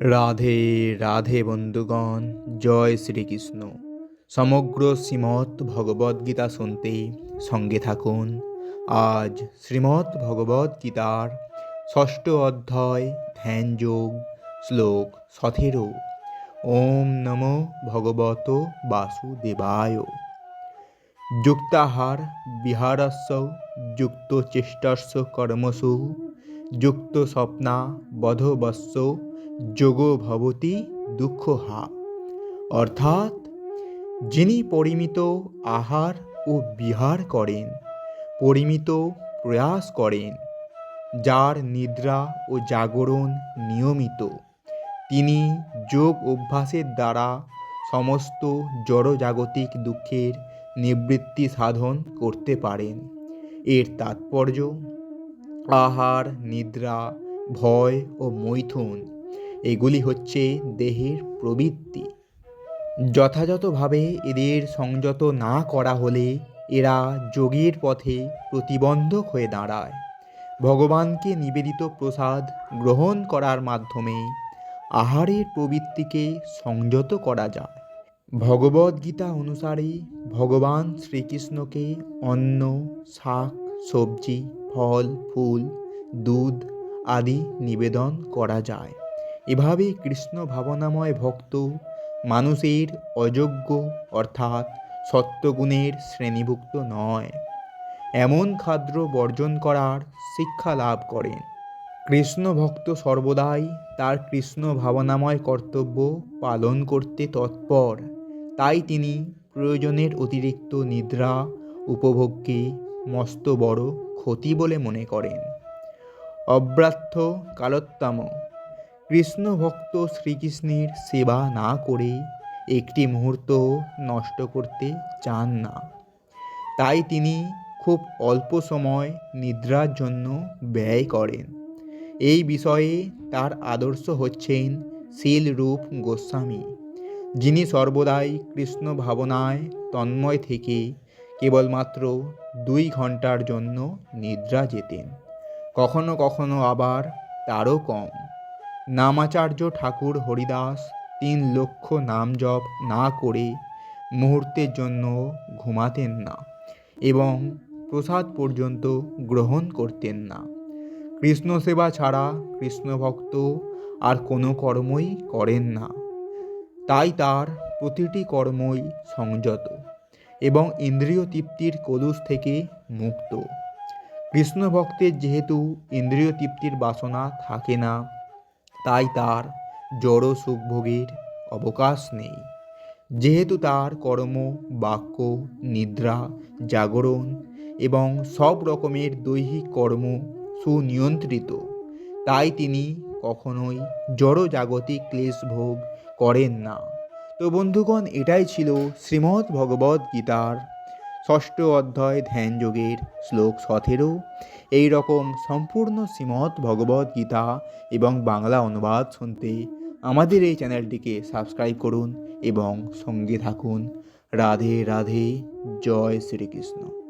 রাধে রাধে বন্ধুগণ, জয় শ্রীকৃষ্ণ। সমগ্র শ্রীমৎ ভগবদ্গীতা শুনতে সঙ্গে থাকুন। আজ শ্রীমৎ ভগবদ্গীতার ষষ্ঠ অধ্যায়, ধ্যান যোগ, শ্লোক সতেরো। ওম নমো ভগবত বাসুদেবায়। যুক্তাহার বিহারস্য যুক্ত চেষ্টস্য কর্মসু যুক্ত স্বপ্না বধবস্য যোগ ভবতি দুঃখহা। অর্থাৎ, যিনি পরিমিত আহার ও বিহার করেন, পরিমিত প্রয়াস করেন, যার নিদ্রা ও জাগরণ নিয়মিত, তিনি যোগ অভ্যাসের দ্বারা সমস্ত জড়জাগতিক দুঃখের নিবৃত্তি সাধন করতে পারেন। এর তাৎপর্য আহার, নিদ্রা, ভয় ও মৈথুন। এগুলি হচ্ছে দেহের প্রবৃত্তি। যথাযথভাবে এদের সংযত না করা হলে এরা যোগের পথে প্রতিবন্ধক হয়ে দাঁড়ায়। ভগবানকে নিবেদিত প্রসাদ গ্রহণ করার মাধ্যমে আহারের প্রবৃত্তিকে সংযত করা যায়। ভগবদ্গীতা অনুসারে ভগবান শ্রীকৃষ্ণকে অন্ন, শাক, সবজি ফল, ফুল, দুধ আদি নিবেদন করা যায়। এভাবে কৃষ্ণ ভাবনাময় ভক্ত মানুষের অযোগ্য অর্থাৎ সত্যগুণের শ্রেণীভুক্ত নয়। এমন খাদ্য বর্জন করার শিক্ষা লাভ করেন। কৃষ্ণ ভক্ত সর্বদাই তার কৃষ্ণ ভাবনাময় কর্তব্য পালন করতে তৎপর। তাই তিনি প্রয়োজনের অতিরিক্ত নিদ্রা, উপভোগকে মস্ত বড় ক্ষতি বলে মনে করেন। অব্রাথ্য কালোত্তম, কৃষ্ণ ভক্ত শ্রীকৃষ্ণের সেবা না করে একটি মুহূর্ত নষ্ট করতে চান না। তাই তিনি খুব অল্প সময় নিদ্রার জন্য ব্যয় করেন। এই বিষয়ে তার আদর্শ হচ্ছেন শীলরূপ গোস্বামী, যিনি সর্বদাই কৃষ্ণ ভাবনায় তন্ময় থেকে কেবলমাত্র দুই ঘণ্টার জন্য নিদ্রা যেতেন। কখনো কখনো আবার তারও কম। নামাচার্য ঠাকুর হরিদাস তিন লক্ষ নাম জপ না করে মুহূর্তের জন্য ঘুমাতেন না এবং প্রসাদ পর্যন্ত গ্রহণ করতেন না। কৃষ্ণ সেবা ছাড়া কৃষ্ণ ভক্ত আর কোনো কর্মই করেন না। তাই তার প্রতিটি কর্মই সংযত। এবং ইন্দ্রিয় তৃপ্তির কলুষ থেকে মুক্ত। কৃষ্ণ ভক্তের যেহেতু ইন্দ্রিয় তৃপ্তির বাসনা থাকে না, তাই তার জড় সুখভোগের অবকাশ নেই। যেহেতু তার কর্ম, বাক্য, নিদ্রা, জাগরণ এবং সব রকমের দৈহিক কর্ম সুনিয়ন্ত্রিত, তাই তিনি কখনোই জড় জাগতিক ক্লেশ ভোগ করেন না। তো বন্ধুগণ, এটাই ছিল শ্রীমৎ ভগবদ গীতার ষষ্ঠ অধ্যায় ধ্যান যোগের শ্লোক সতেরো। এই রকম সম্পূর্ণ শ্রীমৎ ভগবদ গীতা এবং বাংলা অনুবাদ শুনতে আমাদের এই চ্যানেলটিকে সাবস্ক্রাইব করুন এবং সঙ্গে থাকুন। রাধে রাধে, জয় শ্রীকৃষ্ণ।